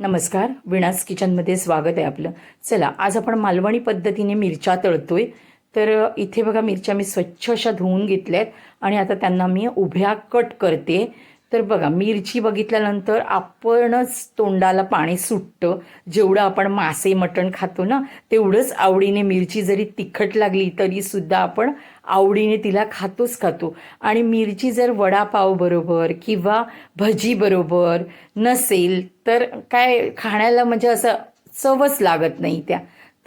नमस्कार विणास किचनमध्ये स्वागत आहे आपलं. चला आज आपण मालवणी पद्धतीने मिरच्या तळतोय. तर इथे बघा मिरच्या मी स्वच्छ अशा धुवून घेतल्या आहेत आणि आता त्यांना मी उभ्या कट करते. तर बघा मिरची बघितल्यानंतर आपणच तोंडाला पाणी सुटतं. जेवढं आपण मासे मटण खातो ना तेवढंच आवडीने मिरची जरी तिखट लागली तरी सुद्धा आपण आवडीने तिला खातोच खातो. आणि मिरची जर वडापाव बरोबर किंवा भजी बरोबर नसेल तर काय खाण्याला म्हणजे असं चवच लागत नाही त्या.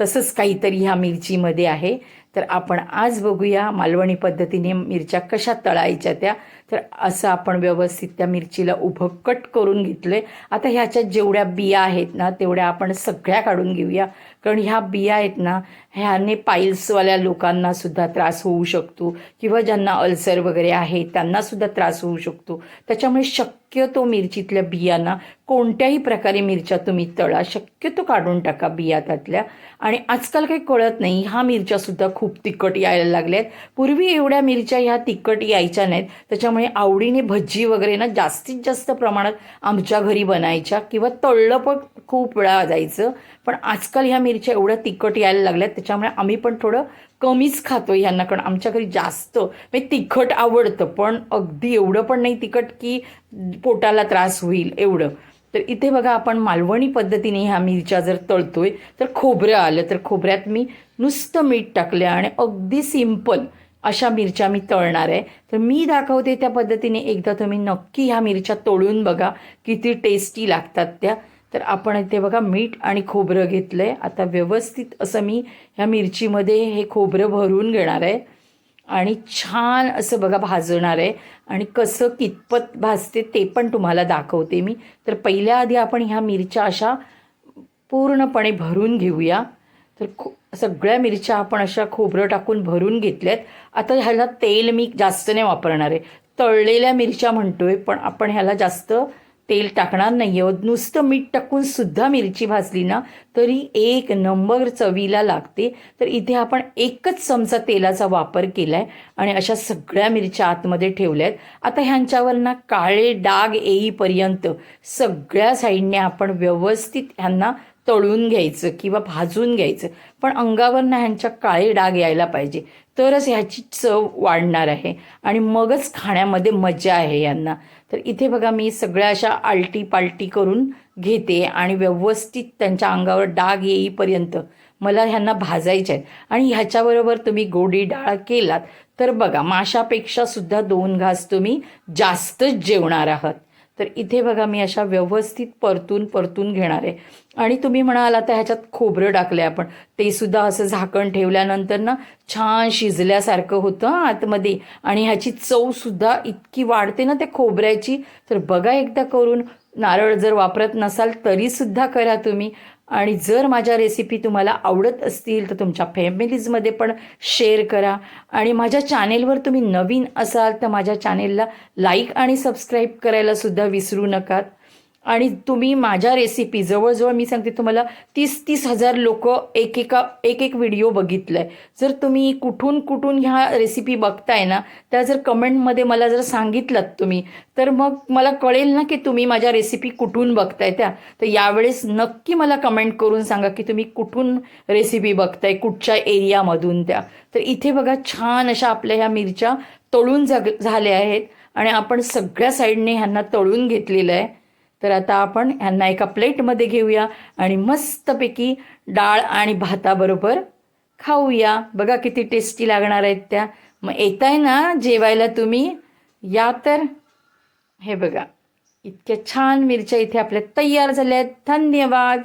तसंच काहीतरी ह्या मिरचीमध्ये आहे. तर आपण आज बघूया मालवणी पद्धतीने मिरच्या कशा तळायच्या त्या. तर असं आपण व्यवस्थित त्या मिरचीला उभं कट करून आहे आता ह्याच्या जेवढ्या बिया आहेत ना तेवढ्या आपण सगळ्या काढून घेऊया. कारण ह्या बिया आहेत ना ह्याने पाईल्सवाल्या लोकांना सुद्धा त्रास होऊ शकतो. किंवा ज्यांना अल्सर वगैरे आहे त्यांना सुद्धा त्रास होऊ शकतो. त्याच्यामुळे शक्यतो मिरचीतल्या बियांना कोणत्याही प्रकारे मिरच्या तुम्ही तळा. शक्यतो काढून टाका बिया त्यातल्या. आणि आजकाल काही कळत नाही ह्या मिरच्या सुद्धा खूप तिखट यायला लागल्यात पूर्वी एवढ्या मिरच्या ह्या तिखट यायच्या नाहीत. त्याच्यामुळे आवडीने भजी वगैरे ना जास्तीत जास्त प्रमाणात आमच्या घरी बनायच्या किंवा तळलं पण खूप वेळा जायचं. पण आजकाल ह्या मिरच्या एवढ्या तिखट यायला लागल्यात. त्याच्यामुळे आम्ही पण थोडं कमीच खातो ह्यांना. कारण आमच्या घरी जास्त म्हणजे तिखट आवडतं. पण अगदी एवढं पण नाही तिखट की पोटाला त्रास होईल एवढं. तर इथे बघा आपण मालवणी पद्धतीने ह्या मिरच्या जर तळतोय तर खोबरं आलं तर खोबऱ्यात मी नुसतं मीठ टाकलं आणि अगदी सिंपल अशा मिरच्या मी तळणार आहे. तर मी दाखवते त्या पद्धतीने एकदा तुम्ही नक्की ह्या मिरच्या तळून बघा किती टेस्टी लागतात त्या. तर आपण इथे बघा मीठ आणि खोबरं घेतलं आहे आता व्यवस्थित असं मी ह्या मिरचीमध्ये हे खोबरं भरून घेणार आहे. आणि छान असं बघा भाजणार आहे. आणि कसं कितपत भाजते ते पण तुम्हाला दाखवते मी. तर पहिल्या आधी आपण ह्या मिरच्या अशा पूर्णपणे भरून घेऊया. तर खो सगळ्या मिरच्या आपण अशा खोबरं टाकून भरून घेतल्यात. आता ह्याला तेल मी जास्त नाही वापरणार आहे. तळलेल्या मिरच्या म्हणतोय पण आपण ह्याला जास्त तेल टाकणार नाही आहोत नुसतं मीठ टाकून सुद्धा मिरची भाजली ना तरी एक नंबर चवीला लागते. तर इथे आपण एकच चमचा तेलाचा वापर केला आहे आणि अशा सगळ्या मिरच्या आतमध्ये ठेवल्या आहेत आता ह्यांच्यावर ना काळे डाग येईपर्यंत सगळ्या साईडने आपण व्यवस्थित ह्यांना तळून घ्यायचं किंवा भाजून घ्यायचं. पण अंगावर ना ह्यांच्या काळे डाग यायला पाहिजे. तरच ह्याची चव वाढणार आहे. आणि मगच खाण्यामध्ये मजा आहे यांना. तर इथे बघा मी सगळ्या अशा आलटी पालटी करून घेते आणि व्यवस्थित त्यांच्या अंगावर डाग येईपर्यंत मला ह्यांना भाजायचे आहेत. आणि ह्याच्याबरोबर तुम्ही गोडी डाळ केलात तर बघा माशापेक्षा सुद्धा दोन घास तुम्ही जास्तच जेवणार आहात. तर इथे बघा मी अशा व्यवस्थित परतून परतून घेणार आहे. आणि तुम्ही म्हणाल आता ह्याच्यात खोबरं टाकलं आपण. ते सुद्धा असं झाकण ठेवल्यानंतर ना छान शिजल्यासारखं होतं आतमध्ये. आणि ह्याची चवसुद्धा इतकी वाढते ना त्या खोबऱ्याची. तर बघा एकदा करून नारळ जर वापरत नसाल तरीसुद्धा करा तुम्ही. आणि जर माझ्या रेसिपी तुम्हाला आवडत असतील तर तुमच्या फॅमिलीजमध्ये पण शेअर करा. आणि माझ्या चॅनेलवर तुम्ही नवीन असाल तर माझ्या चॅनेलला लाईक आणि सबस्क्राईब करायला सुद्धा विसरू नका. आणि तुम्ही माझ्या रेसिपी जवळजवळ मी सांगते तुम्हाला तीस तीस हजार लोक एक एका एक एक व्हिडिओ बघितलाय. जर तुम्ही कुठून कुठून ह्या रेसिपी बघताय ना त्या जर कमेंटमध्ये मला जर सांगितलं तुम्ही तर मग मला कळेल ना की तुम्ही माझ्या रेसिपी कुठून बघताय त्या. तर यावेळेस नक्की मला कमेंट करून सांगा की तुम्ही कुठून रेसिपी बघताय कुठच्या एरियामधून त्या. तर इथे बघा छान अशा आपल्या ह्या मिरच्या तळून जग झाल्या आहेत. आणि आपण सगळ्या साईडने ह्यांना तळून घेतलेलं आहे. तर आता आपण ह्यांना एका प्लेटमध्ये घेऊया आणि मस्तपैकी डाळ आणि भाताबरोबर खाऊया. बघा किती टेस्टी लागणार आहेत त्या. मग येताय ना जेवायला तुम्ही? या तर. हे बघा इतक्या छान मिरच्या इथे आपल्या तयार झाल्या आहेत. धन्यवाद.